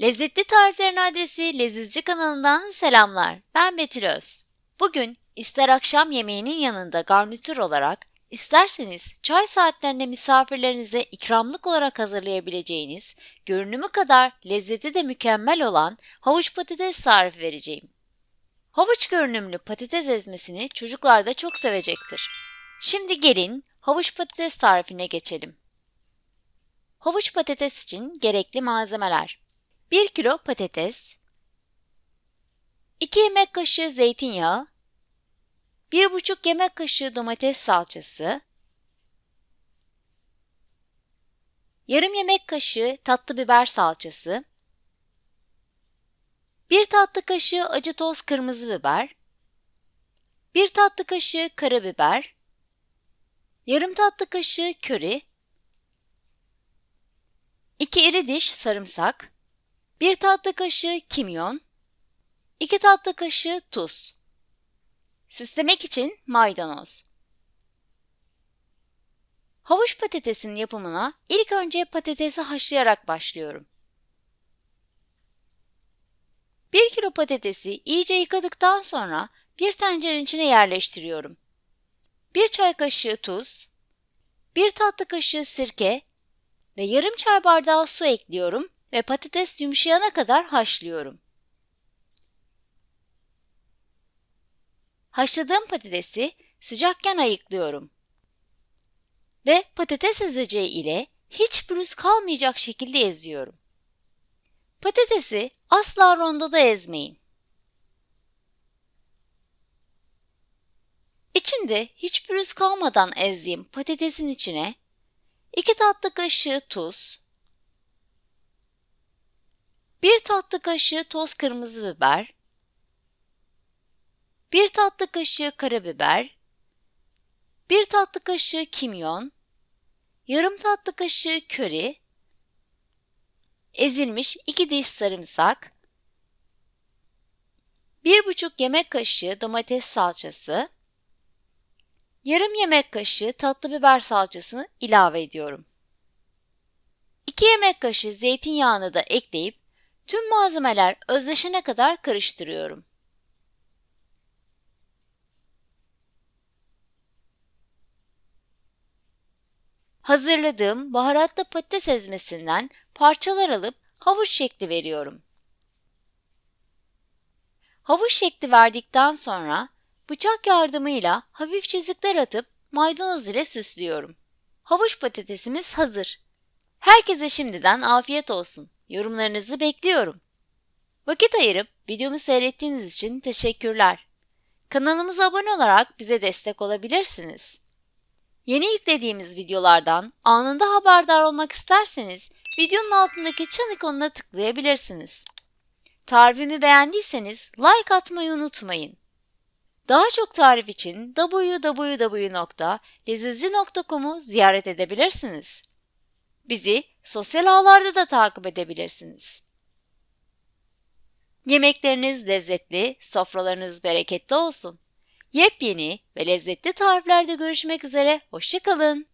Lezzetli tariflerin adresi Lezizci kanalından selamlar. Ben Betül Öz. Bugün ister akşam yemeğinin yanında garnitür olarak, isterseniz çay saatlerinde misafirlerinize ikramlık olarak hazırlayabileceğiniz, görünümü kadar lezzeti de mükemmel olan havuç patates tarifi vereceğim. Havuç görünümlü patates ezmesini çocuklar da çok sevecektir. Şimdi gelin havuç patates tarifine geçelim. Havuç patates için gerekli malzemeler 1 kilo patates. 2 yemek kaşığı zeytinyağı. 1,5 yemek kaşığı domates salçası. Yarım yemek kaşığı tatlı biber salçası. 1 tatlı kaşığı acı toz kırmızı biber. 1 tatlı kaşığı karabiber. Yarım tatlı kaşığı köri. 2 iri diş sarımsak, 1 tatlı kaşığı kimyon, 2 tatlı kaşığı tuz. Süslemek için maydanoz. Havuç patatesin yapımına ilk önce patatesi haşlayarak başlıyorum. 1 kilo patatesi iyice yıkadıktan sonra bir tencerenin içine yerleştiriyorum. 1 çay kaşığı tuz, 1 tatlı kaşığı sirke ve yarım çay bardağı su ekliyorum ve patates yumuşayana kadar haşlıyorum. Haşladığım patatesi sıcakken ayıklıyorum. Ve patates ezeceği ile hiç pürüz kalmayacak şekilde eziyorum. Patatesi asla rondoda ezmeyin. İçinde hiç pürüz kalmadan ezdiğim patatesin içine 2 tatlı kaşığı tuz, 1 tatlı kaşığı toz kırmızı biber, 1 tatlı kaşığı karabiber, 1 tatlı kaşığı kimyon, yarım tatlı kaşığı köri, ezilmiş 2 diş sarımsak, 1,5 yemek kaşığı domates salçası, yarım yemek kaşığı tatlı biber salçasını ilave ediyorum. 2 yemek kaşığı zeytinyağını da ekleyip tüm malzemeler özleşene kadar karıştırıyorum. Hazırladığım baharatlı patates ezmesinden parçalar alıp havuç şekli veriyorum. Havuç şekli verdikten sonra Bıçak yardımıyla hafif çizikler atıp maydanoz ile süslüyorum. Havuç patatesimiz hazır. Herkese şimdiden afiyet olsun. Yorumlarınızı bekliyorum. Vakit ayırıp videomu seyrettiğiniz için teşekkürler. Kanalımıza abone olarak bize destek olabilirsiniz. Yeni yüklediğimiz videolardan anında haberdar olmak isterseniz videonun altındaki çan ikonuna tıklayabilirsiniz. Tarifimi beğendiyseniz like atmayı unutmayın. Daha çok tarif için www.lezizci.com'u ziyaret edebilirsiniz. Bizi sosyal ağlarda da takip edebilirsiniz. Yemekleriniz lezzetli, sofralarınız bereketli olsun. Yepyeni ve lezzetli tariflerde görüşmek üzere, hoşçakalın.